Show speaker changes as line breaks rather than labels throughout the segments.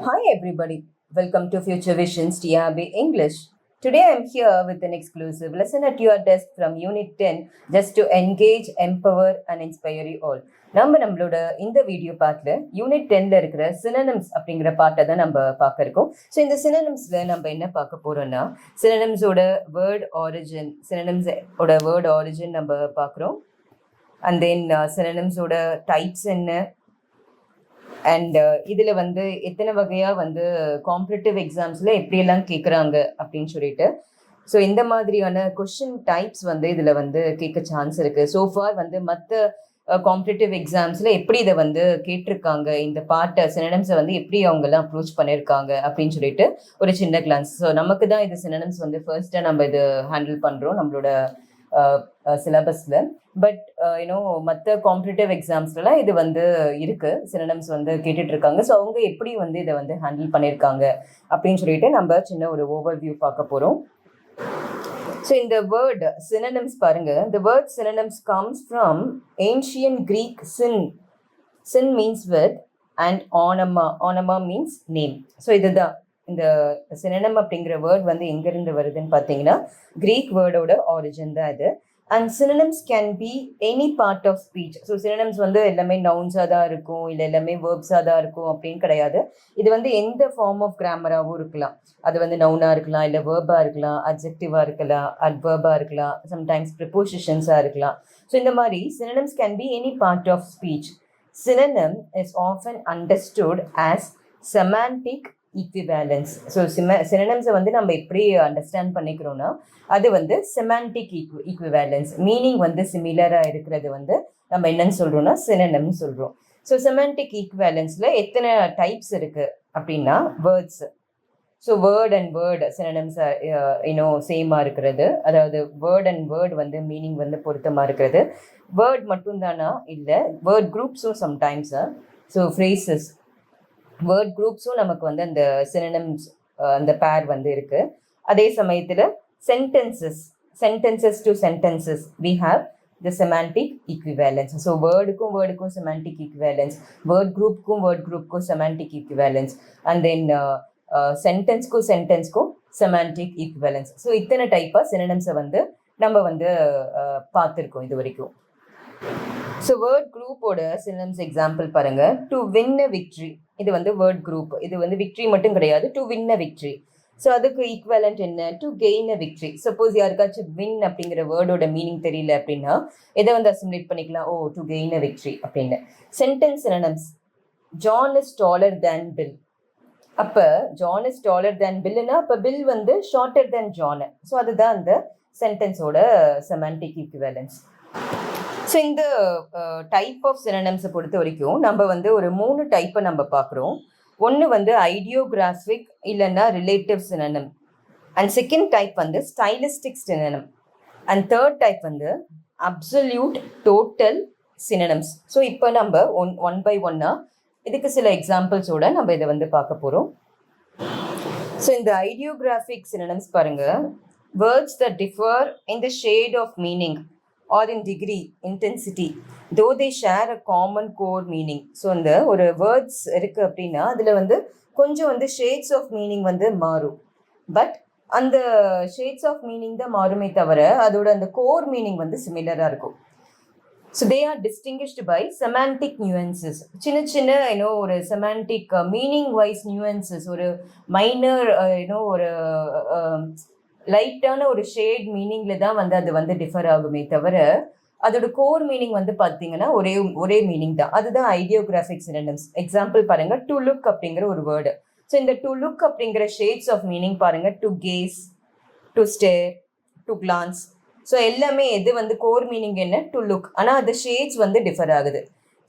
Hi, everybody. Welcome to Future Visions TRB English. Today I'm here with an exclusive lesson at your desk from Unit 10 just to engage, empower and inspire you all. நம்ம நம்மளோட இந்த video பார்ட்ல unit டென்ல இருக்கிற synonyms அப்படிங்கிற பார்ட்டை தான் நம்ம பார்க்க இருக்கோம் ஸோ இந்த சினனம்ஸ்ல நம்ம என்ன பார்க்க போறோம்னா சினனம்ஸோட வேர்ட் ஆரிஜின் சினனம்ஸ் ஓட வேர்ட் ஆரிஜின் நம்ம பார்க்குறோம் அண்ட் தென் சினனம்ஸோட டைப்ஸ் என்ன அண்ட் uh, இதில் வந்து எத்தனை வகையாக வந்து காம்படிட்டிவ் எக்ஸாம்ஸில் எப்படியெல்லாம் கேட்குறாங்க அப்படின்னு சொல்லிட்டு. ஸோ இந்த மாதிரியான கொஷின் டைப்ஸ் வந்து இதில் வந்து கேட்க சான்ஸ் இருக்குது சோஃபார் வந்து மற்ற காம்படிட்டிவ் எக்ஸாம்ஸில் எப்படி இதை வந்து கேட்டிருக்காங்க? இந்த பாட்டை சினடம்ஸை uh, வந்து எப்படி அவங்கெல்லாம் அப்ரோச் பண்ணியிருக்காங்க அப்படின்னு சொல்லிட்டு ஒரு சின்ன கிளான்ஸ் ஸோ நமக்கு தான் இது சினடம்ஸ் வந்து ஃபர்ஸ்ட்டாக நம்ம இது ஹேண்டில் பண்ணுறோம் நம்மளோட சிலபஸில் பட் யூனோ மற்ற காம்படிட்டிவ் எக்ஸாம்ஸ்லாம் இது வந்து இருக்கு. சினடம்ஸ் வந்து கேட்டுட்டு இருக்காங்க ஸோ அவங்க எப்படி வந்து இதை வந்து ஹேண்டில் பண்ணியிருக்காங்க அப்படின்னு சொல்லிட்டு நம்ம சின்ன ஒரு ஓவர் வியூ பார்க்க போகிறோம் ஸோ இந்த வேர்டு சினனம்ஸ் பாருங்க. இந்த word synonyms comes from ancient Greek syn syn means with and onoma onoma means name so இதுதான். இந்த சினனம் அப்படிங்கிற வேர்ட் வந்து எங்கேருந்து வருதுன்னு பார்த்தீங்கன்னா கிரீக் வேர்டோட ஆரிஜின் தான் இது and synonyms can be any part of speech so synonyms வந்து எல்லாமே நவுன்ஸாக தான் இருக்கும் இல்லை எல்லாமே வேர்ப்ஸாக தான் இருக்கும் அப்படின்னு கிடையாது. இது வந்து எந்த ஃபார்ம் ஆஃப் கிராமராகவும் இருக்கலாம். அது வந்து நவுனாக இருக்கலாம் இல்லை வேர்பாக இருக்கலாம் அப்ஜெக்டிவாக இருக்கலாம் அட்வர்பாக இருக்கலாம் சம்டைம்ஸ் ப்ரிப்போசிஷன்ஸாக இருக்கலாம். ஸோ இந்த மாதிரி synonyms can be any part of speech synonym is often understood as semantic equivalence so sim சினனம்ஸை வந்து நம்ம எப்படி அண்டர்ஸ்டாண்ட் பண்ணிக்கிறோம்னா அது வந்து செமான்டிக் ஈக்வி ஈக்விவேலன்ஸ் மீனிங் வந்து சிமிலராக இருக்கிறது வந்து நம்ம என்னன்னு சொல்கிறோம்னா சினனம்னு சொல்கிறோம் ஸோ செமான்டிக் ஈக்வேலன்ஸில் எத்தனை டைப்ஸ் இருக்குது அப்படின்னா words so word and word synonyms இன்னும் சேமாக இருக்கிறது. அதாவது வேர்ட் அண்ட் வேர்டு வந்து மீனிங் வந்து பொருத்தமாக இருக்கிறது. வேர்ட் மட்டும்தானா இல்லை வேர்ட் குரூப்ஸும் சம்டைம்ஸு ஸோ ஃப்ரேசஸ் வேர்ட் குரூப்ஸும் நமக்கு வந்து அந்த சினனம்ஸ் அந்த பேர் வந்து இருக்கு. அதே சமயத்தில் sentences sentences to sentences we have the semantic equivalence so வேர்டுக்கும் வேர்டுக்கும் செமான்டிக் ஈக்விவேலன்ஸ் வேர்ட் குரூப்புக்கும் வேர்ட் குரூப்புக்கும் செமான்டிக் ஈக்விவேலன்ஸ் அண்ட் தென் சென்டென்ஸ்க்கும் சென்டென்ஸ்க்கும் செமான்டிக் ஈக்விவேலன்ஸ் ஸோ இத்தனை டைப்பாக சினனம்ஸை வந்து நம்ம வந்து பார்த்துருக்கோம் இது வரைக்கும். ஸோ வேர்ட் குரூப்போட சினனம்ஸ் எக்ஸாம்பிள் பாருங்கள் டு வின் அ விக்ட்ரி இது வந்து வேர்ட் குரூப் இது வந்து விக்ட்ரி மட்டும் கிடையாது. To win a victory so அதுக்கு ஈக்குவலண்ட் என்ன? To gain a victory suppose யாருக்காச்சும் வின் அப்படிங்கிற வேர்டோட மீனிங் தெரியல அப்படின்னா எதை வந்து அசிமுலேட் பண்ணிக்கலாம். Oh to gain a victory அப்படின்னு. Sentence synonyms John is taller than Bill அப்போ ஜான் இஸ் டாலர் தேன் பில்லுனா அப்போ பில் வந்து ஷார்ட்டர் தேன் ஜான் ஸோ அதுதான் அந்த சென்டென்ஸோட செமான்டிக் ஈக்குவலன்ஸ் ஸோ இந்த டைப் ஆஃப் சினனம்ஸை பொறுத்த வரைக்கும் நம்ம வந்து ஒரு மூணு டைப்பை நம்ம பார்க்குறோம். ஒன்று வந்து ஐடியோகிராஃபிக் இல்லைன்னா relative synonym and second type வந்து stylistic synonym and third type வந்து அப்சல்யூட் டோட்டல் சினனம்ஸ் ஸோ இப்போ நம்ம ஒன் ஒன் பை ஒன்னாக இதுக்கு சில எக்ஸாம்பிள்ஸோட நம்ம இதை வந்து பார்க்க போகிறோம் ஸோ இந்த ஐடியோகிராஃபிக் சினனம்ஸ் பாருங்கள் words the differ in the shade of meaning or in degree intensity though they share a common core meaning so இந்த ஒரு வேர்ட்ஸ் இருக்குது அப்படின்னா அதில் வந்து கொஞ்சம் வந்து ஷேட்ஸ் ஆஃப் மீனிங் வந்து மாறும். பட் அந்த ஷேட்ஸ் ஆஃப் மீனிங் தான் மாறுமே தவிர அதோட அந்த கோர் மீனிங் வந்து சிமிலராக இருக்கும். So they are distinguished by semantic nuances சின்ன சின்ன ஏன்னோ ஒரு செமான்டிக் மீனிங் வைஸ் நியூவன்சஸ் ஒரு மைனர் ஏன்னோ uh, ஒரு uh, லைட்டான ஒரு ஷேட் மீனிங்கில் தான் வந்து அது வந்து டிஃபர் ஆகுமே தவிர அதோட கோர் மீனிங் வந்து பார்த்தீங்கன்னா ஒரே ஒரே மீனிங் தான். அதுதான் ஐடியோகிராஃபிக் சினடம்ஸ் எக்ஸாம்பிள் பாருங்க டு லுக் அப்படிங்கிற ஒரு வேர்டு ஸோ இந்த டு லுக் அப்படிங்கிற ஷேட்ஸ் ஆஃப் மீனிங் பாருங்க to gaze to stare to glance so எல்லாமே எது வந்து கோர் மீனிங் என்ன? டு லுக் ஆனால் அது ஷேட்ஸ் வந்து டிஃபர் ஆகுது.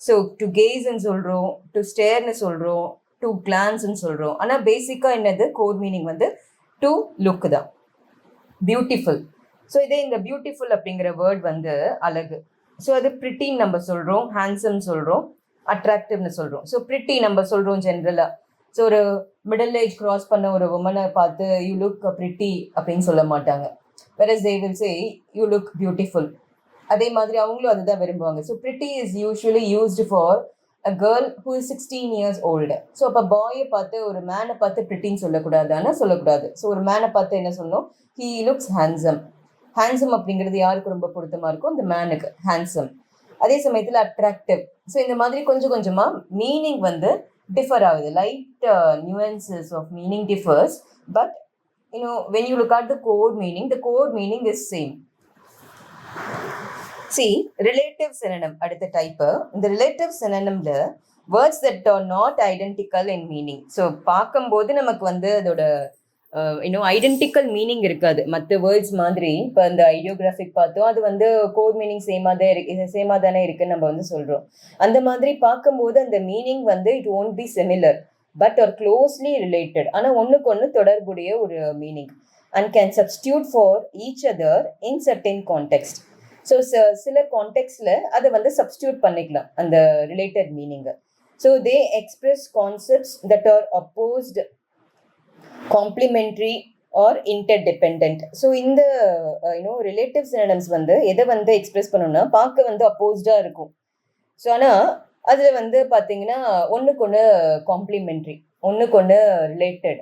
ஸோ டு கேஸ்ன்னு சொல்கிறோம் டு ஸ்டேர்னு சொல்கிறோம் டு கிளான்ஸ்ன்னு சொல்கிறோம் ஆனால் பேசிக்காக என்னது? கோர் மீனிங் வந்து டு லுக் தான். பியூட்டிஃபுல் ஸோ இதே இந்த பியூட்டிஃபுல் அப்படிங்கிற வேர்ட் வந்து அழகு. ஸோ அது ப்ரிட்டின்னு நம்ம சொல்கிறோம் ஹேண்ட்ஸம் சொல்கிறோம் அட்ராக்டிவ்னு சொல்கிறோம் ஸோ ப்ரிட்டி நம்ம சொல்கிறோம் ஜென்ரலாக ஸோ ஒரு மிடில் ஏஜ் க்ராஸ் பண்ண ஒரு உமனை பார்த்து யூ லுக் ப்ரிட்டி அப்படின்னு சொல்ல மாட்டாங்க. Whereas they will say you look beautiful அதே மாதிரி அவங்களும் அதுதான் விரும்புவாங்க. So pretty is usually used for a girl who is sixteen years old so அப்போ பாயை பார்த்து ஒரு மேனை பார்த்து பிரிட்டின்னு சொல்லக்கூடாது ஆனால் சொல்லக்கூடாது. ஸோ ஒரு மேனை பார்த்து என்ன சொல்லணும் ஹீ லுக்ஸ் ஹேண்ட்ஸம் ஹேண்ட்ஸம் அப்படிங்கிறது யாருக்கு ரொம்ப பொருத்தமாக இருக்கும் இந்த மேனுக்கு ஹேண்ட்ஸம் அதே சமயத்தில் அட்ராக்டிவ் ஸோ இந்த மாதிரி கொஞ்சம் கொஞ்சமாக மீனிங் வந்து டிஃபர் ஆகுது. Light nuances of meaning differs but you know when you look at the core meaning the core meaning is same see relative synonym அடுத்த டைப்பு இந்த relative சினனம்ல words that are not identical in meaning so பார்க்கும்போது நமக்கு வந்து அதோட இன்னும் identical meaning இருக்காது. மற்ற words மாதிரி இப்போ அந்த ஐடியோகிராஃபிக் பார்த்தோம் அது வந்து கோட் மீனிங் சேமாக தான் இருக்கு சேமாக தானே இருக்குன்னு நம்ம வந்து சொல்கிறோம் அந்த மாதிரி பார்க்கும்போது அந்த மீனிங் வந்து it won't be similar but are closely related ஆனால் ஒன்றுக்கு ஒன்று தொடர்புடைய ஒரு meaning and can substitute for each other in certain context so சில கான்டெக்ட்ஸில் அதை வந்து சப்ஸ்டியூட் பண்ணிக்கலாம் அந்த related மீனிங்கை so they express concepts that are opposed complementary or interdependent so இந்த யூனோ ரிலேட்டிவ் சினடம்ஸ் வந்து எதை வந்து எக்ஸ்பிரஸ் பண்ணணும்னா பார்க்க வந்து அப்போஸ்டாக இருக்கும். ஸோ ஆனால் அதில் வந்து பார்த்தீங்கன்னா ஒன்றுக்கு ஒன்று காம்ப்ளிமெண்ட்ரி ஒன்றுக்கு ஒன்று ரிலேட்டட்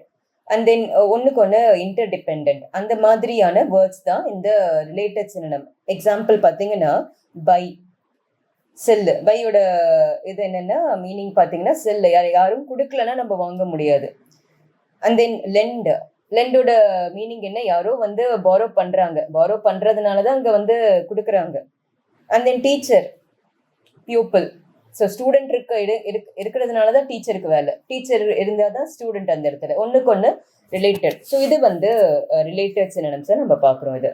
அண்ட் தென் ஒன்றுக்கு ஒன்று இன்டர்டிபெண்ட் அந்த மாதிரியான வேர்ட்ஸ் தான் இந்த ரிலேட்டட் சின்னம் எக்ஸாம்பிள் பார்த்தீங்கன்னா பை செல்லு பையோட இது என்னென்னா மீனிங் பார்த்தீங்கன்னா செல்லு யார் யாரும் கொடுக்கலன்னா நம்ம வாங்க முடியாது. அண்ட் தென் லெண்டு லெண்டோட மீனிங் என்ன? யாரோ வந்து பாரோ பண்ணுறாங்க பாரோ பண்ணுறதுனால தான் அங்கே வந்து கொடுக்குறாங்க. And then teacher pupil so student இருக்க இரு இருக்கிறதுனால தான் டீச்சருக்கு வேலை. டீச்சர் இருந்தால் தான் ஸ்டூடெண்ட் அந்த இடத்துல. ஒன்றுக்கு ஒன்று ரிலேட்டட் ஸோ இது வந்து ரிலேட்டட்ஸ் சினனம்ஸை நம்ம பார்க்குறோம் இது.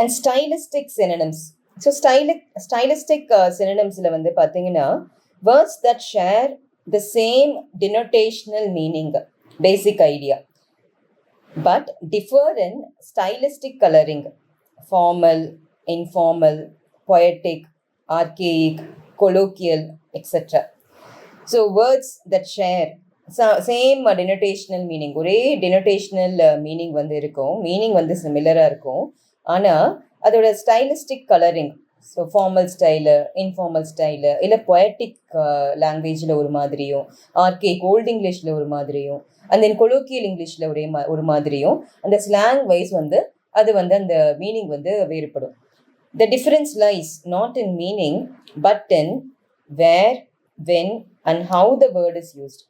And stylistic synonyms so ஸ்டைலிக் stylistic சினனம்ஸில் வந்து பார்த்தீங்கன்னா words that share the same denotational meaning basic idea but differ in stylistic colouring formal informal poetic archaic colloquial, etc. So words that share same denotational meaning ஒரே denotational meaning uh, வந்து இருக்கும். Meaning வந்து சிமிலராக இருக்கும். ஆனால் அதோட stylistic colouring so formal style informal style இல்லை poetic லாங்குவேஜில் ஒரு மாதிரியும் ஆர்கேக் ஓல்டு இங்கிலீஷில் ஒரு மாதிரியும் அண்ட் தென் கொலோக்கியல் இங்கிலீஷில் ஒரே மா ஒரு மாதிரியும் அந்த ஸ்லாங் வைஸ் வந்து அது வந்து அந்த மீனிங் வந்து வேறுபடும். The difference lies not in meaning, but in where, when, and how the word is used.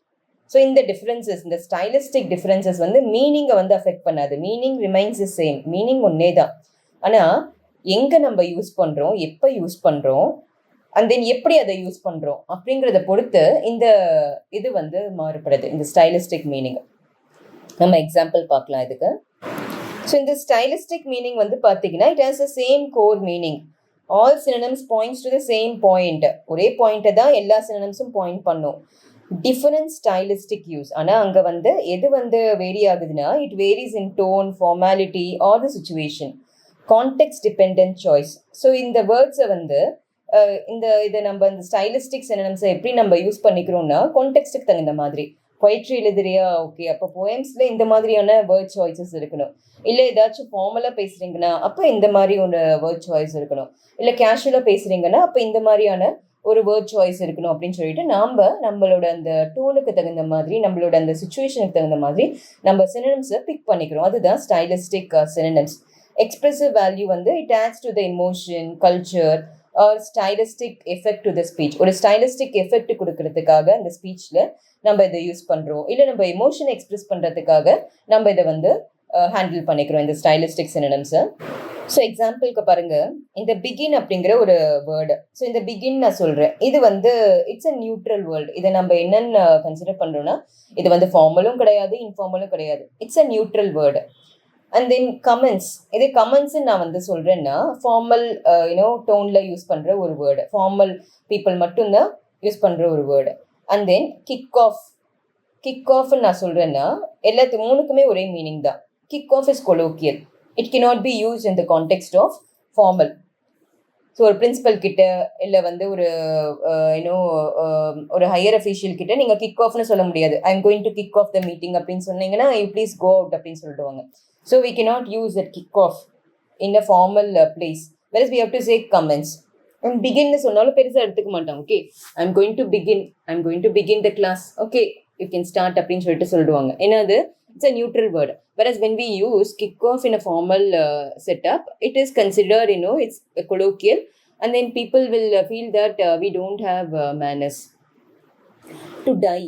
So இந்த டிஃப்ரென்சஸ் இந்த ஸ்டைலிஸ்டிக் டிஃப்ரென்சஸ் வந்து மீனிங்கை வந்து அஃபெக்ட் பண்ணாது. Meaning remains is same meaning ஒன்னே தான் ஆனால் எங்கே நம்ம யூஸ் பண்ணுறோம் எப்போ யூஸ் பண்ணுறோம் அண்ட் தென் எப்படி அதை யூஸ் பண்ணுறோம் அப்படிங்கிறத பொறுத்து இந்த இது வந்து மாறுபடுது இந்த ஸ்டைலிஸ்டிக் மீனிங் நம்ம எக்ஸாம்பிள் பார்க்கலாம் இதுக்கு. ஸோ இந்த ஸ்டைலிஸ்டிக் மீனிங் வந்து பார்த்தீங்கன்னா it has the same core meaning all synonyms points to the same point ஒரே பாயிண்ட்டை தான் எல்லா சினனம்ஸும் பாயிண்ட் பண்ணும். டிஃபரன்ட் ஸ்டைலிஸ்டிக் யூஸ் ஆனால் அங்கே வந்து எது வந்து வேரி ஆகுதுன்னா it varies in tone formality or the situation context depend choice so இந்த வேர்ட்ஸை வந்து இந்த இதை நம்ம இந்த ஸ்டைலிஸ்டிக் சினனம்ஸை எப்படி நம்ம யூஸ் பண்ணிக்கிறோம்னா கான்டெக்ட்டுக்கு தகுந்த மாதிரி. பொயிட்ரி எழுதுறியா? ஓகே அப்போ போயம்ஸில் இந்த மாதிரியான வேர்ட் சாய்ஸஸ் இருக்கணும். இல்லை ஏதாச்சும் ஃபார்மலாக பேசுகிறீங்கன்னா அப்போ இந்த மாதிரி ஒரு வேர்ட் சாய்ஸ் இருக்கணும். இல்லை கேஷுவலாக பேசுகிறீங்கன்னா அப்போ இந்த மாதிரியான ஒரு வேர்ட் சாய்ஸ் இருக்கணும் அப்படின்னு சொல்லிட்டு நாம் நம்மளோட அந்த டோனுக்கு தகுந்த மாதிரி நம்மளோட அந்த சுச்சுவேஷனுக்கு தகுந்த மாதிரி நம்ம சினினம்ஸை பிக் பண்ணிக்கிறோம். அதுதான் ஸ்டைலிஸ்டிக் சினினம்ஸ் எக்ஸ்பிரசிவ் வேல்யூ வந்து it adds to the emotion culture stylistic effect to the speech ஒரு ஸ்டைலிஸ்டிக் எஃபெக்ட் கொடுக்கறதுக்காக அந்த ஸ்பீச்சில் நம்ம இதை யூஸ் பண்ணுறோம் இல்லை நம்ம எமோஷனை எக்ஸ்பிரஸ் பண்ணுறதுக்காக நம்ம இதை வந்து ஹேண்டில் பண்ணிக்கிறோம் இந்த ஸ்டைலிஸ்டிக் சினிடம்ஸை ஸோ எக்ஸாம்பிளுக்கு பாருங்க. இந்த பிகின் அப்படிங்கிற ஒரு வேர்டு ஸோ இந்த பிகின் நான் சொல்கிறேன் இது வந்து இட்ஸ் அ நியூட்ரல் வேர்ல்டு இதை நம்ம என்னென்னு கன்சிடர் பண்ணுறோன்னா இது வந்து ஃபார்மலும் கிடையாது இன்ஃபார்மலும் கிடையாது. It's a neutral word and then commence இதே கமெண்ட்ஸ் நான் வந்து சொல்கிறேன்னா ஃபார்மல் uh, யூனோ டோனில் யூஸ் பண்ணுற ஒரு வேர்டு ஃபார்மல் பீப்புள் மட்டும்தான் யூஸ் பண்ணுற ஒரு word and then kick off kick ஆஃப்னு நான் சொல்கிறேன்னா எல்லாத்து மூணுக்குமே ஒரே மீனிங் தான் kick off is colloquial it can not be use in the context of formal so ஒரு பிரின்சிபல் கிட்ட இல்லை வந்து ஒரு uh, யூனோ um, ஒரு ஹையர் அஃபீஷியல் கிட்ட நீங்கள் கிக் ஆஃப்னு சொல்ல முடியாது. I am going to kick off the meeting அப்படின்னு சொன்னீங்கன்னா யூ ப்ளீஸ் கோ அவுட் அப்படின்னு சொல்லிட்டுவாங்க so we can use that kick off in a formal place whereas we have to say commence பிகின்னு சொன்னாலும் பெருசாக எடுத்துக்க மாட்டோம் okay I'm going to begin I'm going to begin the class okay you can start அப்படின்னு சொல்லிட்டு சொல்லிடுவாங்க என்னது? It's a neutral word whereas when we use kick off in a formal uh, setup it is considered you know it's then colloquial. And then people will uh, feel that uh, we don't have uh, manners. To die.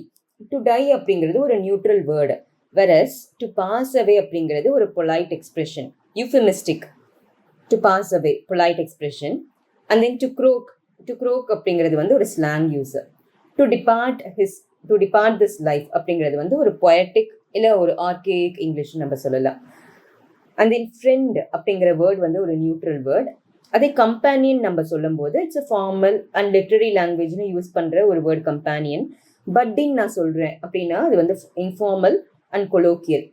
To die அப்படிங்கிறது ஒரு neutral word whereas to pass away அப்படிங்கிறது ஒரு polite expression euphemistic to pass away polite expression and then to croak to croak அப்படிங்கிறது வந்து ஒரு slang user to depart his to depart this life அப்படிங்கிறது வந்து ஒரு பொயட்டிக் இல்லை ஒரு ஆர்கேக் இங்கிலீஷ் நம்ம சொல்லலாம். அண்ட் தென் ஃப்ரெண்ட் அப்படிங்கிற வேர்ட் வந்து ஒரு நியூட்ரல் வேர்ட் அதே கம்பேனியன் நம்ம சொல்லும்போது it's a formal and literary லாங்குவேஜ்னு use பண்ணுற ஒரு வேர்ட் கம்பேனியன் பட்டின்னு நான் சொல்கிறேன் அப்படின்னா அது வந்து இன்ஃபார்மல் அண்ட் கொலோக்கியல்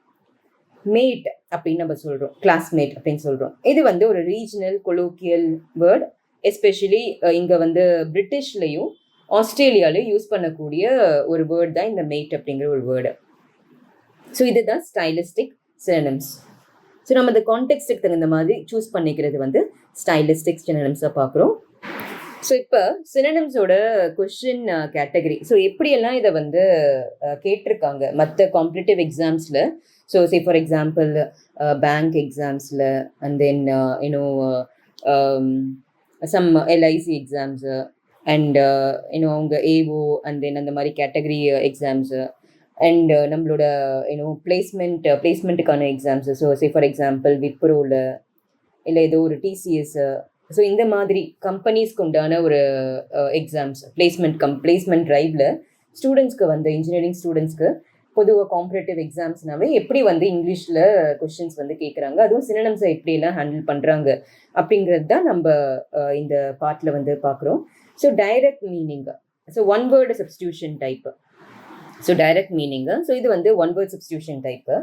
மேட் அப்படின்னு நம்ம சொல்கிறோம் கிளாஸ்மேட் அப்படின்னு சொல்கிறோம் இது வந்து ஒரு ரீஜனல் கொலோக்கியல் வேர்ட் எஸ்பெஷலி இங்கே வந்து பிரிட்டிஷ்லையும் ஆஸ்திரேலியாலையும் யூஸ் பண்ணக்கூடிய ஒரு வேர்ட் தான் இந்த மேட் அப்படிங்கிற ஒரு வேர்டு ஸோ இதுதான் ஸ்டைலிஸ்டிக் சினனம்ஸ் ஸோ நம்ம இந்த கான்டெக்ட்டுக்கு தகுந்த மாதிரி சூஸ் பண்ணிக்கிறது வந்து ஸ்டைலிஸ்டிக் சினனிம்ஸாக பார்க்குறோம். ஸோ இப்போ சினனிம்ஸோட கொஷின் கேட்டகரி ஸோ எப்படியெல்லாம் இதை வந்து கேட்டிருக்காங்க? மற்ற competitive எக்ஸாம்ஸில் so say for example bank எக்ஸாம்ஸில் and then you know some LIC exams and you know அவங்க ஏஓ அண்ட் தென் அந்த மாதிரி கேட்டகரி எக்ஸாம்ஸு அண்ட் நம்மளோட you know placement பிளேஸ்மெண்ட்டுக்கான exams so say for example விப்ரோவில் இல்லை ஏதோ ஒரு டிசிஎஸ்ஸு ஸோ இந்த மாதிரி கம்பெனிஸ்க்கு உண்டான ஒரு எக்ஸாம்ஸ் பிளேஸ்மெண்ட் கம் பிளேஸ்மெண்ட் ட்ரைவில் ஸ்டூடெண்ட்ஸ்க்கு வந்து இன்ஜினியரிங் ஸ்டூடெண்ட்ஸ்க்கு பொதுவாக காம்படேட்டிவ் எக்ஸாம்ஸ்னாவே எப்படி வந்து இங்கிலீஷில் கொஷின்ஸ் வந்து கேட்குறாங்க அதுவும் சினனம்ஸை எப்படியெல்லாம் ஹேண்டில் பண்ணுறாங்க அப்படிங்கிறது தான் நம்ம இந்த பார்ட்டில் வந்து பார்க்குறோம். So direct meaning so one word substitution type so direct meaning so இது வந்து one word substitution type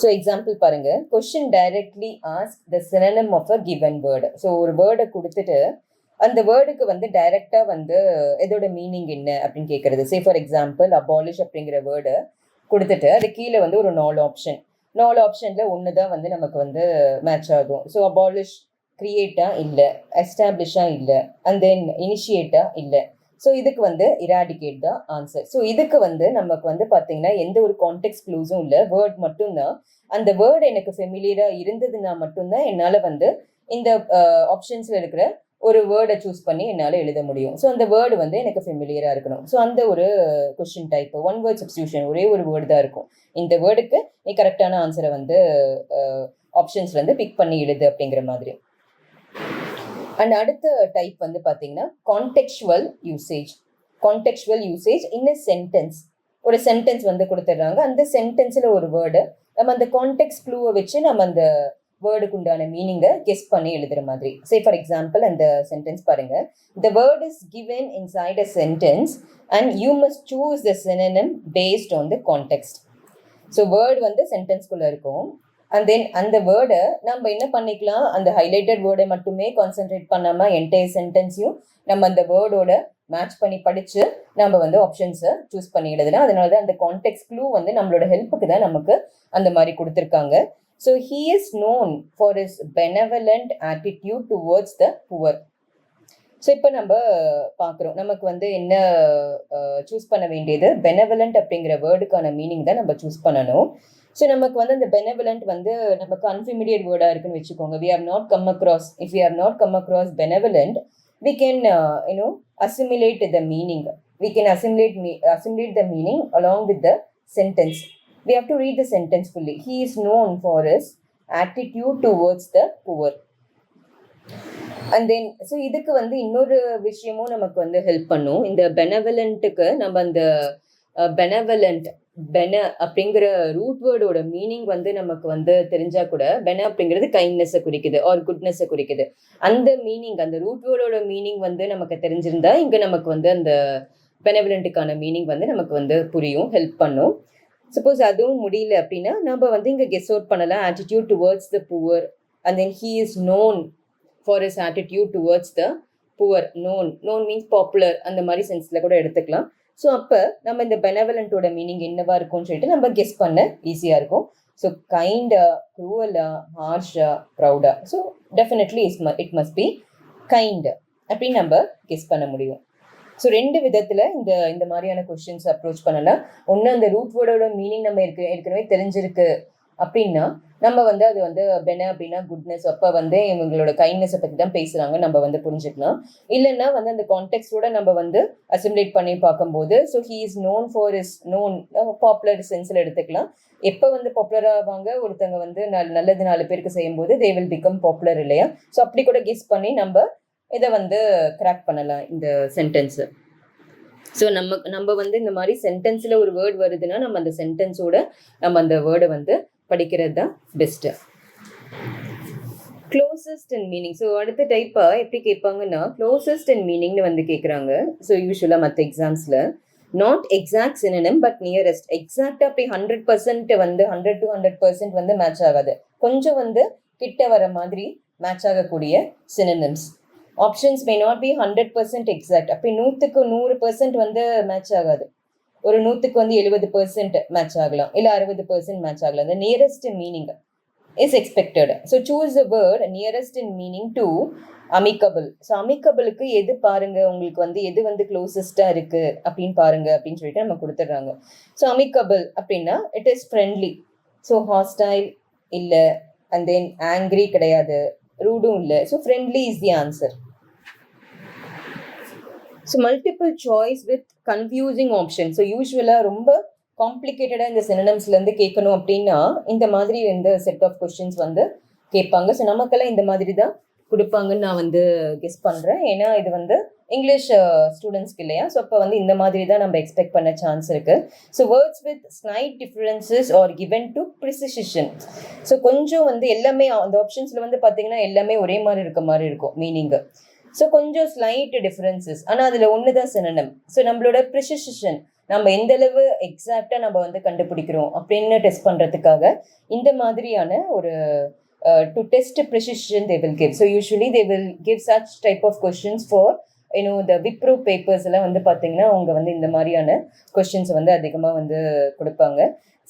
so example பாருங்கள் question directly ask the synonym of a given word so ஒரு வேர்டை கொடுத்துட்டு அந்த வேர்டுக்கு வந்து டைரெக்டாக வந்து இதோட மீனிங் என்ன அப்படின்னு கேட்குறது சே ஃபார் எக்ஸாம்பிள் அபாலிஷ் அப்படிங்கிற வேர்டு கொடுத்துட்டு அது கீழே வந்து ஒரு நாலு ஆப்ஷன் நாலு ஆப்ஷனில் ஒன்று தான் வந்து நமக்கு வந்து மேட்ச் ஆகும். ஸோ அபாலிஷ் க்ரியேட்டாக இல்லை எஸ்டாப்ளிஷாக இல்லை அண்ட் தென் இனிஷியேட்டாக இல்லை. ஸோ இதுக்கு வந்து இராடிகேட் தான் ஆன்சர் ஸோ இதுக்கு வந்து நமக்கு வந்து பார்த்தீங்கன்னா எந்த ஒரு கான்டெக்ட் க்ளூஸும் இல்லை. வேர்ட் மட்டும்தான். அந்த வேர்டு எனக்கு ஃபெமிலியராக இருந்ததுன்னா மட்டும்தான் என்னால் வந்து இந்த ஆப்ஷன்ஸில் இருக்கிற ஒரு வேர்டை சூஸ் பண்ணி என்னால் எழுத முடியும். ஸோ அந்த வேர்டு வந்து எனக்கு ஃபெமிலியராக இருக்கணும். ஸோ அந்த ஒரு question type one word substitution ஒரே ஒரு வேர்டு தான் இருக்கும். இந்த வேர்டுக்கு நீ கரெக்டான ஆன்சரை வந்து ஆப்ஷன்ஸ்லேருந்து பிக் பண்ணி எழுது அப்படிங்கிற மாதிரி. அண்ட் அடுத்த டைப் வந்து பார்த்தீங்கன்னா contextual usage contextual usage in sentence ஒரு சென்டென்ஸ் வந்து கொடுத்துட்றாங்க. அந்த சென்டென்ஸில் ஒரு வேர்டு நம்ம அந்த கான்டெக்ட் க்ளூவை வச்சு நம்ம அந்த வேர்டுக்கு உண்டான மீனிங்கை கெஸ் பண்ணி எழுதுற மாதிரி. சே ஃபார் எக்ஸாம்பிள் அந்த சென்டென்ஸ் பாருங்க. The word is given inside a sentence and you must choose the synonym based on the context so word வந்து சென்டென்ஸ்குள்ளே இருக்கும். அண்ட் தென் அந்த வேர்டை நம்ம என்ன பண்ணிக்கலாம்? அந்த ஹைலைட்டட் வேர்டை மட்டுமே கான்சென்ட்ரேட் பண்ணாமல் என்டையர் சென்டென்ஸையும் நம்ம அந்த வேர்டோட மேட்ச் பண்ணி படித்து நம்ம வந்து ஆப்ஷன்ஸை சூஸ் பண்ணி அதனால தான் அந்த கான்டெக்ட் க்ளூ வந்து நம்மளோட ஹெல்ப்புக்கு தான் நமக்கு அந்த மாதிரி கொடுத்துருக்காங்க. So he is known for is benevolent attitude towards the poor so இப்போ நம்ம பார்க்குறோம். நமக்கு வந்து என்ன சூஸ் பண்ண வேண்டியது? பெனவலண்ட் அப்படிங்கிற வேர்டுக்கான மீனிங் தான் நம்ம சூஸ் பண்ணணும். ஸோ நமக்கு வந்து அந்த பெனவலண்ட் வந்து நமக்கு அன்ஃபிமிலியர் வேர்டாக இருக்குன்னு வச்சுக்கோங்க we are not come across if you are not come across benevolent we can you know assimilate the meaning we can assimilate me assimilate the meaning along with the sentence we have to read the sentence fully he is known for is attitude towards the poor and then so இதுக்கு வந்து இன்னொரு விஷயமும் நமக்கு வந்து help பண்ணும் இந்த பெனவலண்ட்டுக்கு நம்ம அந்த பெனவலண்ட் பென அப்படிங்கிற ரூட் வேர்டோட மீனிங் வந்து நமக்கு வந்து தெரிஞ்சா கூட பென அப்படிங்கிறது கைண்ட்னஸை குறிக்குது ஆர் குட்னஸை குறிக்குது. அந்த மீனிங் அந்த ரூட் வேர்டோட மீனிங் வந்து நமக்கு தெரிஞ்சிருந்தா இங்கே நமக்கு வந்து அந்த பெனவலண்ட்டுக்கான மீனிங் வந்து நமக்கு வந்து புரியும் ஹெல்ப் பண்ணும். சப்போஸ் அதுவும் முடியல அப்படின்னா நம்ம வந்து இங்கே கெஸ் அவுட் பண்ணலாம். Attitude towards the poor and then he is known for is attitude towards the poor known known means popular அந்த மாதிரி சென்ஸில் கூட எடுத்துக்கலாம். ஸோ அப்போ நம்ம இந்த பெனவலண்ட்டோட மீனிங் என்னவா இருக்கும்னு சொல்லிட்டு நம்ம கெஸ் பண்ண ஈஸியாக இருக்கும். ஸோ கைண்டா க்ரூவலா ஹார்ஷா ப்ரௌடா so definitely is it must be kind அப்படின்னு நம்ம கெஸ் பண்ண முடியும். ஸோ ரெண்டு விதத்தில் இந்த இந்த மாதிரியான கொஸ்டின்ஸ் அப்ரோச் பண்ணலாம். ஒன்று அந்த ரூட் வேர்டோட மீனிங் நம்ம இருக்க ஏற்கனவே தெரிஞ்சிருக்கு. அப்படின்னா நம்ம வந்து அது வந்து பென அப்படின்னா குட்னஸ் அப்போ வந்து இவங்களோட கைண்ட்னஸை பற்றி தான் பேசுகிறாங்க நம்ம வந்து புரிஞ்சுக்கலாம். இல்லைன்னா வந்து அந்த கான்டெக்ட்டோட நம்ம வந்து அசிமுலேட் பண்ணி பார்க்கும்போது so he is known for is known popular சென்ஸில் எடுத்துக்கலாம். எப்போ வந்து பாப்புலர் ஆவாங்க? ஒருத்தங்க வந்து நல் நல்லது நாலு பேருக்கு செய்யும்போது தே வில் பிகம் பாப்புலர் இல்லையா? ஸோ அப்படி கூட கெஸ் பண்ணி நம்ம இதை வந்து கிராக் பண்ணலாம் இந்த சென்டென்ஸு ஸோ நம்ம நம்ம வந்து இந்த மாதிரி சென்டென்ஸில் ஒரு வேர்ட் வருதுன்னா நம்ம அந்த சென்டென்ஸோட நம்ம அந்த வேர்டை வந்து படிக்கிறது தான் best closest and meaning so அடுத்த டைப்பாக எப்படி கேட்பாங்கன்னா க்ளோசஸ்ட் அண்ட் மீனிங்னு வந்து கேட்குறாங்க. ஸோ யூஸ்வலாக மற்ற எக்ஸாம்ஸில் not exact synonym but nearest எக்ஸாக்டாக அப்படி ஹண்ட்ரட் பர்சன்ட் வந்து ஹண்ட்ரட் டு ஹண்ட்ரட் பர்சன்ட் வந்து மேட்ச் ஆகாது. கொஞ்சம் வந்து கிட்ட வர மாதிரி மேட்ச் ஆகக்கூடிய synonyms options may not be hundred percent exact அப்படி நூற்றுக்கு நூறு பர்சன்ட் வந்து மேட்ச் ஆகாது. ஒரு நூற்றுக்கு வந்து எழுபது பர்சன்ட் மேட்ச் ஆகலாம். இல்லை அறுபது பர்சன்ட் மேட்ச் ஆகலாம். இந்த nearest meaning is expected so choose a word nearest in meaning to amicable so அமிக்கபிளுக்கு எது பாருங்க? உங்களுக்கு வந்து எது வந்து க்ளோசஸ்டா இருக்கு? அப்படின்னு பாருங்க. அப்படின்னு சொல்லிட்டு நம்ம கொடுத்துட்றாங்க. ஸோ அமிக்கபிள் அப்படின்னா it is friendly so hostile இல்லை. அண்ட் தென் ஆங்க்ரி கிடையாது. ரூடும் இல்லை. So friendly is the answer so multiple choice with confusing option so யூஸ்வலாக ரொம்ப காம்ப்ளிகேட்டடாக இந்த சினனம்ஸ்லேருந்து கேட்கணும் அப்படின்னா இந்த மாதிரி இந்த செட் ஆஃப் கொஷின்ஸ் வந்து கேட்பாங்க. ஸோ நமக்கெல்லாம் இந்த மாதிரி தான் கொடுப்பாங்கன்னு நான் வந்து கெஸ் பண்ணுறேன் ஏன்னா இது வந்து இங்கிலீஷ் ஸ்டூடெண்ட்ஸ்க்கு இல்லையா? ஸோ அப்போ வந்து இந்த மாதிரி தான் நம்ம எக்ஸ்பெக்ட் பண்ண சான்ஸ் இருக்குது so words with slight differences are given to precision so கொஞ்சம் வந்து எல்லாமே அந்த ஆப்ஷன்ஸில் வந்து பார்த்தீங்கன்னா எல்லாமே ஒரே மாதிரி இருக்க மாதிரி இருக்கும் மீனிங்கு ஸோ கொஞ்சம் ஸ்லைட் டிஃப்ரென்சஸ் ஆனால் அதில் ஒன்று தான் சினனம் ஸோ நம்மளோட ப்ரிசிஷன் நம்ம எந்த அளவு எக்ஸாக்டாக நம்ம வந்து கண்டுபிடிக்கிறோம் அப்படின்னு டெஸ்ட் பண்ணுறதுக்காக இந்த மாதிரியான ஒரு to test precision they will give so usually they will give such type of questions for இன்னும் இந்த விப்ரூ பேப்பர்ஸ் எல்லாம் வந்து பார்த்தீங்கன்னா அவங்க வந்து இந்த மாதிரியான கொஷின்ஸ் வந்து அதிகமாக வந்து கொடுப்பாங்க.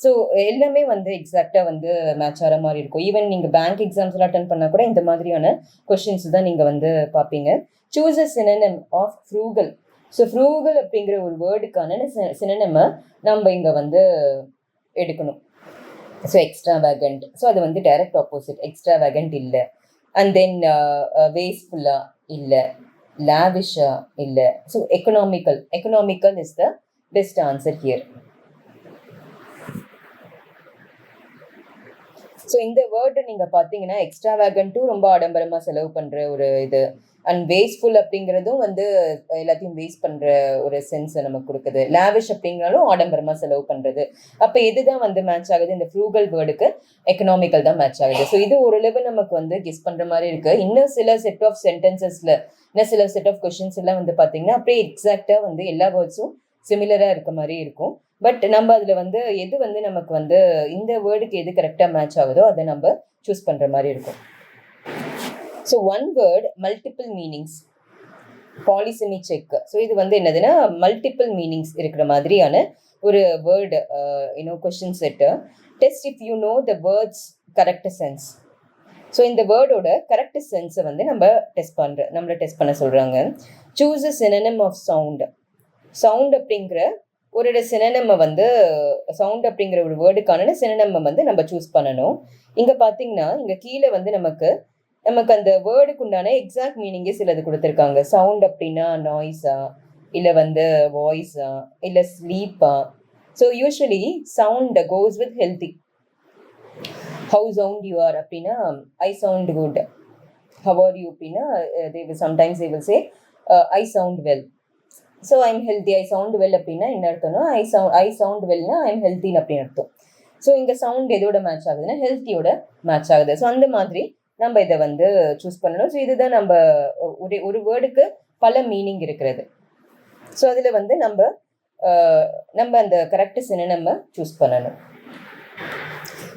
ஸோ எல்லாமே வந்து எக்ஸாக்டாக வந்து மேட்ச் ஆகிற மாதிரி இருக்கும். ஈவன் நீங்கள் பேங்க் எக்ஸாம்ஸ்லாம் அட்டன் பண்ணால் கூட இந்த மாதிரியான கொஷின்ஸ் தான் நீங்கள் வந்து பார்ப்பீங்க. Choose a synonym of frugal so frugal அப்படிங்கிற ஒரு வேர்டுக்கான சினனமை நம்ம இங்கே வந்து எடுக்கணும். ஸோ எக்ஸ்ட்ரா வேகண்ட் ஸோ அது வந்து டைரக்ட் ஆப்போசிட் எக்ஸ்ட்ரா வேகண்ட் இல்லை அண்ட் தென் வேஸ்ட்ஃபுல்லாக இல்லை. லேவிஷாக இல்லை. So economical economical is the best answer here so இந்த வேர்டு நீங்கள் பார்த்தீங்கன்னா எக்ஸ்ட்ரா வேகன்ட்டும் ரொம்ப ஆடம்பரமாக செலவு பண்ணுற ஒரு இது. அண்ட் வேஸ்ட்ஃபுல் அப்படிங்கிறதும் வந்து எல்லாத்தையும் வேஸ்ட் பண்ணுற ஒரு சென்ஸை நமக்கு கொடுக்குது. லேவிஷ் அப்படிங்கிறாலும் ஆடம்பரமாக செலவு பண்ணுறது அப்போ இதுதான் வந்து மேட்ச் ஆகுது. இந்த ஃப்ரூகல் வேர்டுக்கு எக்கனாமிக்கல் தான் மேட்ச் ஆகுது. ஸோ இது ஓரளவு நமக்கு வந்து கெஸ் பண்ணுற மாதிரி இருக்குது இன்னும் சில செட் ஆஃப் சென்டென்சஸில் இன்னும் சில செட் ஆஃப் கொஷின்ஸ் எல்லாம் வந்து பார்த்தீங்கன்னா அப்படியே எக்ஸாக்டாக வந்து எல்லா வேர்ட்ஸும் சிமிலராக இருக்க மாதிரி இருக்கும். பட் நம்ம அதில் வந்து எது வந்து நமக்கு வந்து இந்த வேர்டுக்கு எது கரெக்டாக மேட்ச் ஆகுதோ அதை நம்ம சூஸ் பண்ணுற மாதிரி இருக்கும். So one word multiple meanings polysemy check so இது வந்து என்னதுன்னா மல்டிபிள் மீனிங்ஸ் இருக்கிற மாதிரியான ஒரு word you know question set test if you know the words correct sense so இந்த வேர்டோட கரெக்ட் சென்ஸை வந்து நம்ம டெஸ்ட் பண்ணுற நம்மளை டெஸ்ட் பண்ண சொல்கிறாங்க choose a synonym of sound sound அப்படிங்கிற ஒரு சினனம்மை வந்து சவுண்ட் அப்படிங்கிற ஒரு வேர்டுக்கான சினனம்மை வந்து நம்ம சூஸ் பண்ணணும். இங்கே பார்த்தீங்கன்னா இங்கே கீழே வந்து நமக்கு நமக்கு அந்த வேர்டுக்கு உண்டான எக்ஸாக்ட் மீனிங்கே சிலது கொடுத்துருக்காங்க. சவுண்ட் அப்படின்னா நாய்ஸா இல்லை வந்து வாய்ஸா இல்லை ஸ்லீப்பா so usually sound goes with healthy how sound you are அப்படின்னா I sound good how are you அப்படின்னா they sometimes they will say I sound well so I'm healthy I sound well அப்படின்னா என்ன அர்த்தம்னா ஐ சவுண்ட் ஐ சவுண்ட் வெல்னா I'm ஹெல்த்தின்னு அப்படின்னு அர்த்தம். So இங்கே சவுண்ட் எதோட மேட்ச் ஆகுதுன்னா ஹெல்த்தியோட மேட்ச் ஆகுது. ஸோ அந்த மாதிரி நம்ம இதை வந்து சூஸ் பண்ணணும். ஸோ இதுதான் நம்ம ஒரு ஒரு வேர்டுக்கு பல மீனிங் இருக்கிறது. ஸோ அதில் வந்து நம்ம நம்ம அந்த கரெக்ட் நம்ம சூஸ் பண்ணணும்.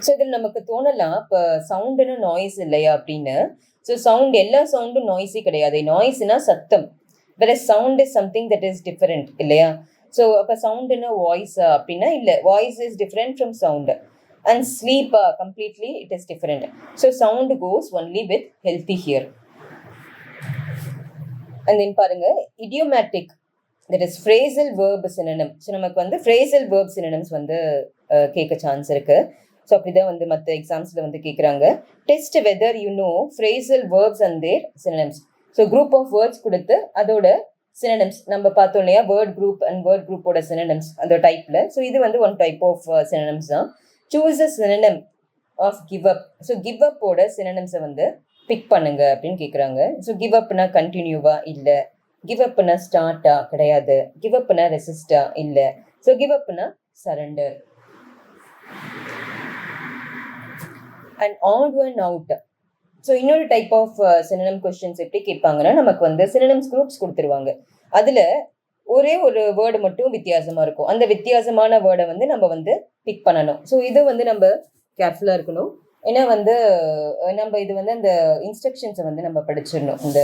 ஸோ இதில் நமக்கு தோணலாம் இப்போ சவுண்டுன்னு நாய்ஸ் இல்லையா அப்படின்னு. ஸோ சவுண்ட் எல்லா சவுண்டும் நாய்ஸே கிடையாது. நாய்ஸ்னா சத்தம். வேற sound is something that is different இல்லையா? ஸோ அப்போ சவுண்டுன்னா வாய்ஸ் அப்படின்னா இல்லை voice is different from sound and ஸ்லீப்பா completely it is different so sound goes only with healthy here and then பாருங்க idiomatic that is phrasal verb synonym so நமக்கு வந்து phrasal verb synonyms வந்து கேட்க chance இருக்கு. So அப்படிதான் வந்து மற்ற எக்ஸாம்ஸில் வந்து கேட்குறாங்க test whether you know phrasal verbs and their synonyms so group of words கொடுத்து அதோட சினனம்ஸ் நம்ம பார்த்தோம் இல்லையா? வேர்ட் குரூப் அண்ட் வேர்ட் குரூப்போட சினனம்ஸ் அந்த டைப்பில் ஸோ இது வந்து ஒன் டைப் ஆஃப் சினனம்ஸ் தான். Choose a synonym of give up so give அப்போட சினனம்ஸை வந்து பிக் பண்ணுங்க அப்படின்னு கேட்குறாங்க ஸோ கிவ் அப்னா கண்டினியூவா இல்லை. கிவ் அப்னா ஸ்டார்ட்டா கிடையாது. கிவ் அப்னா ரெசிஸ்டா இல்லை. ஸோ கிவ் அப்னா surrender and odd one out so இன்னொரு டைப் ஆஃப் சினனம் கொஸ்டின்ஸ் எப்படி கேட்பாங்கன்னா நமக்கு வந்து சினனம்ஸ் குரூப்ஸ் கொடுத்துருவாங்க. அதில் ஒரே ஒரு வேர்டு மட்டும் வித்தியாசமாக இருக்கும். அந்த வித்தியாசமான வேர்டை வந்து நம்ம வந்து பிக் பண்ணணும். ஸோ இது வந்து நம்ம கேர்ஃபுல்லாக இருக்கணும். ஏன்னா வந்து நம்ம இது வந்து அந்த இன்ஸ்ட்ரக்ஷன்ஸை வந்து நம்ம படிச்சிடணும். இந்த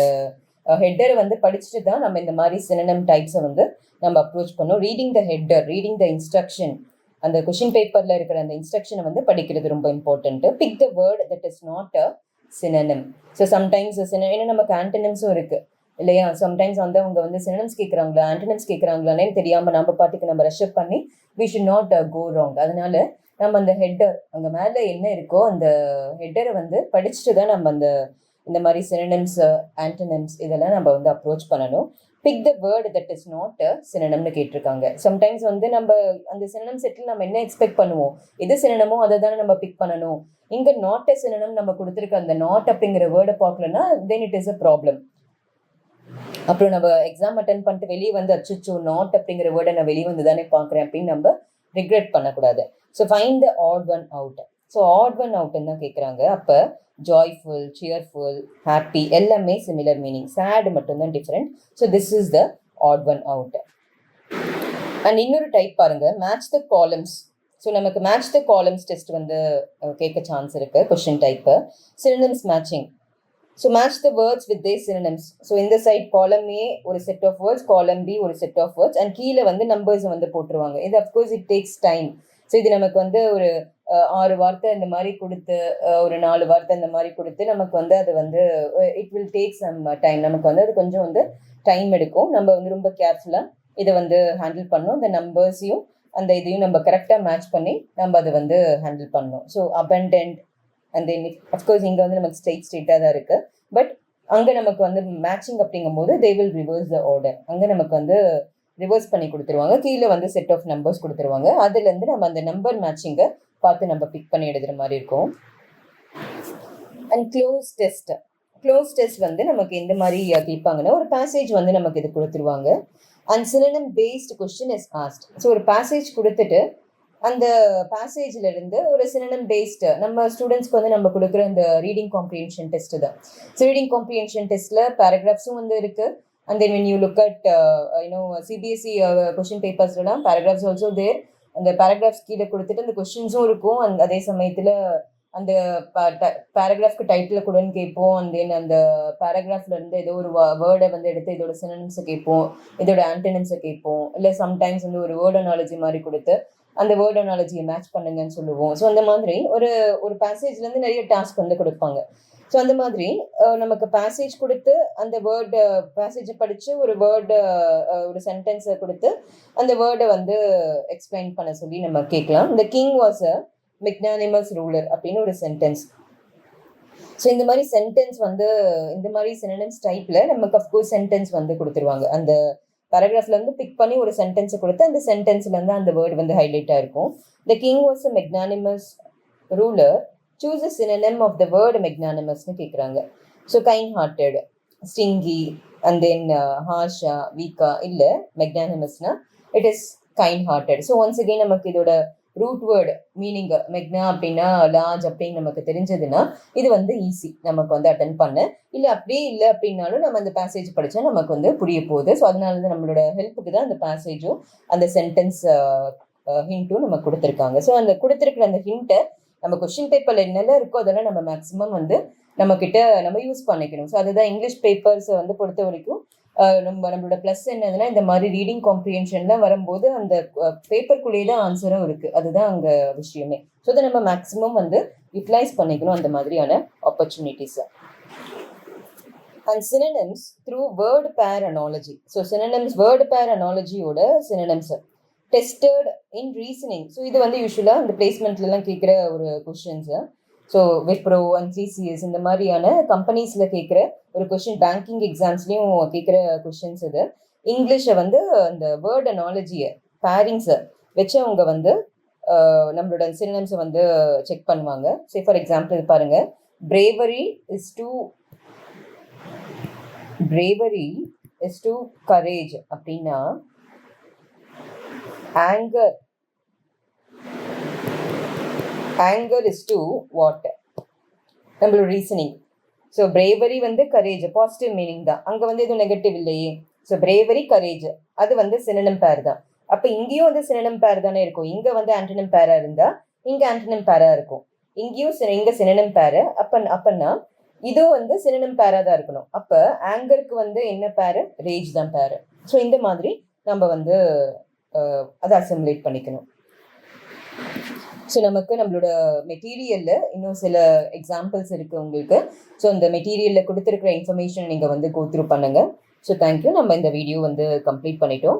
ஹெட்டரை வந்து படிச்சுட்டு தான் நம்ம இந்த மாதிரி சினனம் டைப்ஸை வந்து நம்ம அப்ரோச் பண்ணோம் reading the header reading the instruction அந்த கொஷின் பேப்பரில் இருக்கிற அந்த இன்ஸ்ட்ரக்ஷனை வந்து படிக்கிறது ரொம்ப important pick the word that is not a synonym so sometimes சின ஏன்னா நமக்கு ஆன்டனம்ஸும் இருக்குது இல்லையா? சம்டைம்ஸ் வந்து அவங்க வந்து சினனம்ஸ் கேட்குறாங்களா ஆன்டனம்ஸ் கேட்குறாங்களானே தெரியாமல் நம்ம பாட்டுக்கு நம்ம ரஷ்அப் பண்ணி we should not go wrong அதனால நம்ம அந்த ஹெட்டர் அங்கே மேலே என்ன இருக்கோ அந்த ஹெட்டரை வந்து படிச்சுட்டு தான் நம்ம அந்த இந்த மாதிரி சினனம்ஸ் ஆன்டனம்ஸ் uh, இதெல்லாம் நம்ம வந்து அப்ரோச் பண்ணணும். Pick the word that is not சினனம்னு கேட்டிருக்காங்க. சம்டைம்ஸ் வந்து நம்ம அந்த சினனம் செட்டில் நம்ம என்ன எக்ஸ்பெக்ட் பண்ணுவோம்? எது சினனமோ அதை தானே நம்ம பிக் பண்ணணும். இங்கே நாட் சினனம் நம்ம கொடுத்துருக்க அந்த நாட் அப்படிங்கிற வேர்டை பார்க்கலன்னா then it is a problem அப்புறம் நம்ம எக்ஸாம் அட்டன் பண்ணிட்டு வெளியே வந்து அச்சுச்சோ நாட் அப்படிங்கிற வேர்டை நான் வெளியே வந்து தானே பார்க்குறேன் அப்படின்னு நம்ம ரிக்ரெட் பண்ணக்கூடாது. So find the odd one out so odd one அவுட்னு தான் கேட்குறாங்க. அப்போ ஜாய்ஃபுல் சியர்ஃபுல் ஹாப்பி எல்லாமே சிமிலர் மீனிங் சேடு மட்டும்தான் different so this is the odd one out and இன்னொரு டைப் பாருங்க. மேட்ச் த காலம்ஸ் ஸோ நமக்கு மேட்ச் த காலம்ஸ் டெஸ்ட் வந்து கேட்க சான்ஸ் இருக்கு. Question type synonyms matching so match the words with the synonyms so இந்த side column A ஒரு set of words column B ஒரு set of words and கீழே வந்து numbers வந்து போட்டுருவாங்க. இது of course it takes time so இது நமக்கு வந்து ஒரு ஆறு வார்த்தை இந்த மாதிரி கொடுத்து ஒரு நாலு வார்த்தை இந்த மாதிரி கொடுத்து நமக்கு வந்து அது வந்து it will take some time நமக்கு வந்து அது கொஞ்சம் வந்து டைம் எடுக்கும். நம்ம வந்து ரொம்ப கேர்ஃபுல்லாக இதை வந்து ஹேண்டில் பண்ணணும் இந்த நம்பர்ஸையும் அந்த இதையும் நம்ம கரெக்டாக மேட்ச் பண்ணி நம்ம அதை வந்து ஹேண்டில் பண்ணணும். So abundant and then of course இங்கே வந்து நமக்கு ஸ்ட்ரெயிட் ஸ்ட்ரெயிட்டாக தான் இருக்குது பட் அங்கே நமக்கு வந்து மேட்சிங் அப்படிங்கும்போது they will reverse the order அங்கே நமக்கு வந்து ரிவர்ஸ் பண்ணி கொடுத்துருவாங்க. கீழே வந்து செட் ஆஃப் நம்பர்ஸ் கொடுத்துருவாங்க. அதுலேருந்து நம்ம அந்த நம்பர் மேட்சிங்கை பார்த்து நம்ம பிக் பண்ணி எழுதுகிற மாதிரி இருக்கும். And cloze test cloze test வந்து நமக்கு எந்த மாதிரி கேட்பாங்கன்னா ஒரு பேசேஜ் வந்து நமக்கு இது கொடுத்துருவாங்க. And synonym based question is asked so ஒரு பேசேஜ் கொடுத்துட்டு அந்த பேசேஜ்ல இருந்து ஒரு சினனம் பேஸ்டு நம்ம ஸ்டூடெண்ட்ஸ்க்கு வந்து நம்ம கொடுக்குற அந்த ரீடிங் காம்ப்ரிஹென்ஷன் டெஸ்ட் தான். ஸோ ரீடிங் காம்ப்ரிஹென்ஷன் டெஸ்ட்டில் பேராகிராஃப்ஸும் வந்து இருக்கு. And then when you look at you know CBSE question பேப்பர்ஸ்லாம் paragraphs also there அந்த பேராகிராஃப்ஸ் கீழே கொடுத்துட்டு அந்த கொஷின்ஸும் இருக்கும். அந்த அதே சமயத்தில் அந்த பேராகிராஃப்க்கு டைட்டில் கூடன்னு கேட்போம். அண்ட் தென் அந்த பேராகிராஃப்ல இருந்து ஏதோ ஒரு வேர்டை வந்து எடுத்து இதோட சினனிம்ஸை கேட்போம். இதோட ஆன்டனிம்ஸை கேட்போம். இல்லை சம்டைம்ஸ் வந்து ஒரு வேர்ட் அனாலஜி மாதிரி கொடுத்து அந்த வேர்ட் அனாலஜியை மேட்ச் பண்ணுங்கன்னு சொல்லுவோம். ஸோ அந்த மாதிரி ஒரு ஒரு பேசேஜ்லேருந்து நிறைய டாஸ்க் வந்து கொடுப்பாங்க. ஸோ அந்த மாதிரி நமக்கு பேசேஜ் கொடுத்து அந்த வேர்டு பேசேஜை படித்து ஒரு வேர்டு ஒரு சென்டென்ஸை கொடுத்து அந்த வேர்டை வந்து எக்ஸ்பிளைன் பண்ண சொல்லி நம்ம கேட்கலாம். இந்த king was a magnanimous ruler அப்படின்னு ஒரு சென்டென்ஸ் ஸோ இந்த மாதிரி சென்டென்ஸ் வந்து இந்த மாதிரி சென்டென்ஸ் டைப்பில் நமக்கு அஃப்கோர்ஸ் சென்டென்ஸ் வந்து கொடுத்துருவாங்க. அந்த பேராகிராஃப்லேருந்து பிக் பண்ணி ஒரு சென்டென்ஸை கொடுத்து அந்த சென்டென்ஸ்லேருந்து அந்த வேர்டு வந்து ஹைலைட்டாக இருக்கும். The king was a magnanimous ruler choose a synonym of the word மெக்னானிமஸ்னு கேட்குறாங்க so kind hearted stingy and then ஹார்ஷா வீக்கா இல்லை மெக்னானிமஸ்னா it is kind hearted so once again நமக்கு இதோட ரூட் வேர்டு மீனிங் மெக்னா அப்படின்னா லார்ஜ் அப்படின்னு நமக்கு தெரிஞ்சதுன்னா இது வந்து ஈஸி நமக்கு வந்து அட்டன் பண்ண. இல்லை அப்படியே இல்லை அப்படின்னாலும் நம்ம அந்த பேசேஜ் படித்தா நமக்கு வந்து புரிய போகுது. ஸோ அதனால தான் நம்மளோட ஹெல்ப்புக்கு தான் அந்த பேசேஜும் அந்த சென்டென்ஸ் ஹிண்ட்டும் uh, uh, நம்ம கொடுத்துருக்காங்க. ஸோ அந்த கொடுத்துருக்குற அந்த ஹிண்ட்டை நம்ம கொஷின் பேப்பரில் என்னெல்லாம் இருக்கோ அதெல்லாம் நம்ம மேக்ஸிமம் வந்து நம்ம கிட்ட நம்ம யூஸ் பண்ணிக்கணும். ஸோ அதுதான் இங்கிலீஷ் பேப்பர்ஸை வந்து பொறுத்த வரைக்கும் நம்ம நம்மளோட ப்ளஸ் என்னதுன்னா இந்த மாதிரி ரீடிங் காம்ப்ரிஹென்ஷன்லாம் வரும்போது அந்த பேப்பருக்குள்ளேயே தான் ஆன்சரும் இருக்கு. அதுதான் அங்க விஷயமே. ஸோ அதை நம்ம மேக்ஸிமம் வந்து யூட்டிலைஸ் பண்ணிக்கணும் அந்த மாதிரியான ஆப்பர்ச்சுனிட்டிஸை and synonyms through word pair analogy so synonyms word pair அனாலஜியோட synonyms tested in reasoning so இது வந்து யூஸ்வலாக இந்த பிளேஸ்மெண்ட்லலாம் கேட்குற ஒரு questions so Wipro and CCS இந்த மாதிரியான கம்பெனிஸில் கேட்குற ஒரு கொஷின் பேங்கிங் எக்ஸாம்ஸ்லேயும் கேட்குற கொஷின்ஸ் இது. இங்கிலீஷை வந்து அந்த வேர்ட் அனாலஜியை பேரிங்ஸை வச்சு அவங்க வந்து நம்மளோட சினிம்ஸை வந்து செக் பண்ணுவாங்க. சே ஃபார் எக்ஸாம்பிள் இது பாருங்க. Bravery is to bravery is to courage அப்படின்னா anger anger is to what நம்மளோட ரீசனிங் ஸோ பிரேவரி வந்து கரேஜ் பாசிட்டிவ் மீனிங் தான். அங்கே வந்து எதுவும் நெகட்டிவ் இல்லையே. ஸோ பிரேவரி கரேஜ் அது வந்து சினனம் பேர் தான். அப்போ இங்கேயும் வந்து சினனம் பேர் தானே இருக்கும். இங்கே வந்து ஆண்டனம் பேரா இருந்தால் இங்கே ஆண்டனம் பேரா இருக்கும். இங்கேயும் சின- இங்கே சினனம் பேரு அப்போ அப்பன்னா இதுவும் வந்து சினனம் பேரா தான் இருக்கணும். அப்போ ஆங்கருக்கு வந்து என்ன பேரு ரேஜ் தான் பேரு ஸோ இந்த மாதிரி நம்ம வந்து அதை அசம்பிளேட் பண்ணிக்கணும். ஸோ நமக்கு நம்மளோட மெட்டீரியல்ல இன்னும் சில எக்ஸாம்பிள்ஸ் இருக்கு உங்களுக்கு. ஸோ அந்த மெட்டீரியல்ல கொடுத்துருக்குற இன்ஃபர்மேஷன் நீங்க வந்து கோத்ரூ பண்ணுங்க. ஸோ தேங்க்யூ நம்ம இந்த வீடியோ வந்து கம்ப்ளீட் பண்ணிட்டோம்.